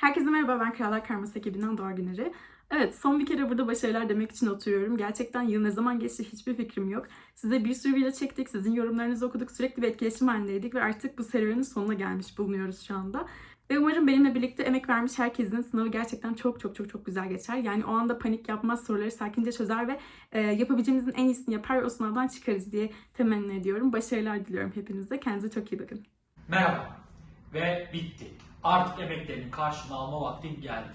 Herkese merhaba, ben Krallar Karması ekibinden Doğa Güner'i. Evet, son bir kere burada başarılar demek için oturuyorum. Gerçekten yıl ne zaman geçti hiçbir fikrim yok. Size bir sürü video çektik, sizin yorumlarınızı okuduk, sürekli bir etkileşim halindeydik ve artık bu serüvenin sonuna gelmiş bulunuyoruz şu anda. Ve umarım benimle birlikte emek vermiş herkesin sınavı gerçekten çok çok çok çok güzel geçer. Yani o anda panik yapmaz, soruları sakince çözer ve e, yapabileceğimizin en iyisini yapar ve o sınavdan çıkarız diye temenni ediyorum. Başarılar diliyorum hepinize. Kendinize çok iyi bakın. Merhaba ve bitti. Artık emeklerinin karşılığını alma vaktin geldi.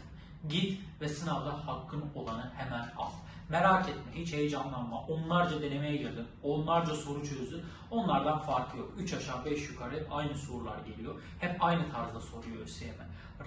Git ve sınavda hakkın olanı hemen al. Merak etme, hiç heyecanlanma. Onlarca denemeye girdin, onlarca soru çözdün. Onlardan farkı yok. 3 aşağı 5 yukarı hep aynı sorular geliyor. Hep aynı tarzda soruyor ÖSYM.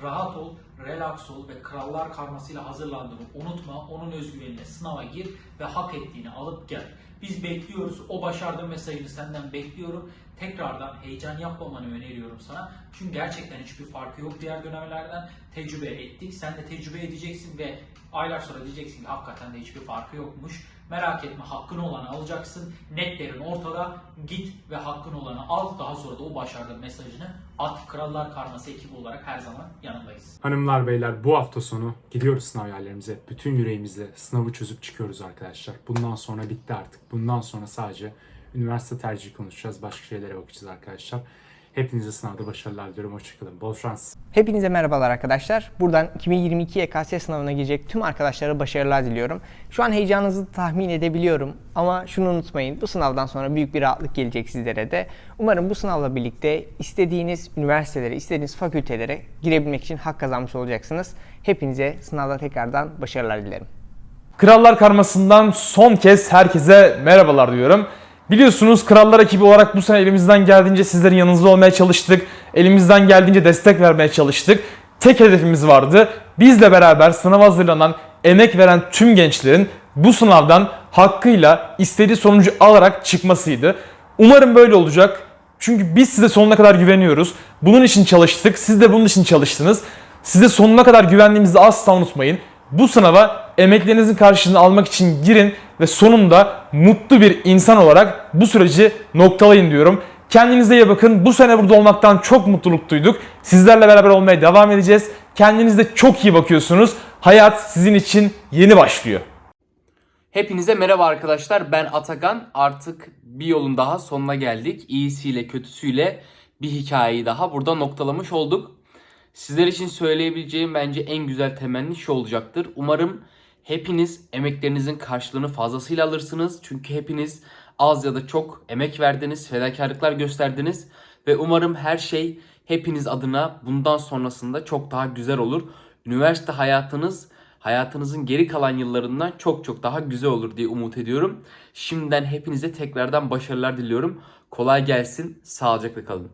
Rahat ol, relax ol ve krallar karmasıyla hazırlandığını unutma. Onun özgüvenine sınava gir ve hak ettiğini alıp gel. Biz bekliyoruz. O başardığın mesajını senden bekliyorum. Tekrardan heyecan yapmamanı öneriyorum sana. Çünkü gerçekten hiçbir farkı yok diğer dönemlerden. Tecrübe ettik. Sen de tecrübe edeceksin ve aylar sonra diyeceksin ki hakikaten de hiçbir farkı yokmuş. Merak etme hakkın olanı alacaksın. Netlerin ortada. Git ve hakkın olanı al. Daha sonra da o başardığın mesajını at. Krallar Karması ekibi olarak her zaman yanındayız. Hanımlar beyler bu hafta sonu gidiyoruz sınav yerlerimize. Bütün yüreğimizle sınavı çözüp çıkıyoruz arkadaşlar. Bundan sonra bitti artık. Bundan sonra sadece üniversite tercihi konuşacağız. Başka şeylere bakacağız arkadaşlar. Hepinize sınavda başarılar diliyorum. Hoşçakalın. Bol şans. Hepinize merhabalar arkadaşlar. Buradan 2022 YKS sınavına girecek tüm arkadaşlara başarılar diliyorum. Şu an heyecanınızı tahmin edebiliyorum ama şunu unutmayın. Bu sınavdan sonra büyük bir rahatlık gelecek sizlere de. Umarım bu sınavla birlikte istediğiniz üniversitelere, istediğiniz fakültelere girebilmek için hak kazanmış olacaksınız. Hepinize sınavda tekrardan başarılar dilerim. Krallar Karması'ndan son kez herkese merhabalar diyorum. Biliyorsunuz Krallar ekibi olarak bu sene elimizden geldiğince sizlerin yanınızda olmaya çalıştık. Elimizden geldiğince destek vermeye çalıştık. Tek hedefimiz vardı. Bizle beraber sınava hazırlanan, emek veren tüm gençlerin bu sınavdan hakkıyla istediği sonucu alarak çıkmasıydı. Umarım böyle olacak. Çünkü biz size sonuna kadar güveniyoruz. Bunun için çalıştık. Siz de bunun için çalıştınız. Size sonuna kadar güvendiğimizi asla unutmayın. Bu sınava emeklerinizin karşılığını almak için girin ve sonunda mutlu bir insan olarak bu süreci noktalayın diyorum. Kendinize iyi bakın. Bu sene burada olmaktan çok mutluluk duyduk. Sizlerle beraber olmaya devam edeceğiz. Kendinize çok iyi bakıyorsunuz. Hayat sizin için yeni başlıyor. Hepinize merhaba arkadaşlar. Ben Atakan. Artık bir yolun daha sonuna geldik. İyisiyle kötüsüyle bir hikayeyi daha burada noktalamış olduk. Sizler için söyleyebileceğim bence en güzel temenni şu olacaktır. Umarım hepiniz emeklerinizin karşılığını fazlasıyla alırsınız. Çünkü hepiniz az ya da çok emek verdiniz, fedakarlıklar gösterdiniz ve umarım her şey hepiniz adına bundan sonrasında çok daha güzel olur. Üniversite hayatınız hayatınızın geri kalan yıllarından çok çok daha güzel olur diye umut ediyorum. Şimdiden hepinize tekrardan başarılar diliyorum. Kolay gelsin, sağlıcakla kalın.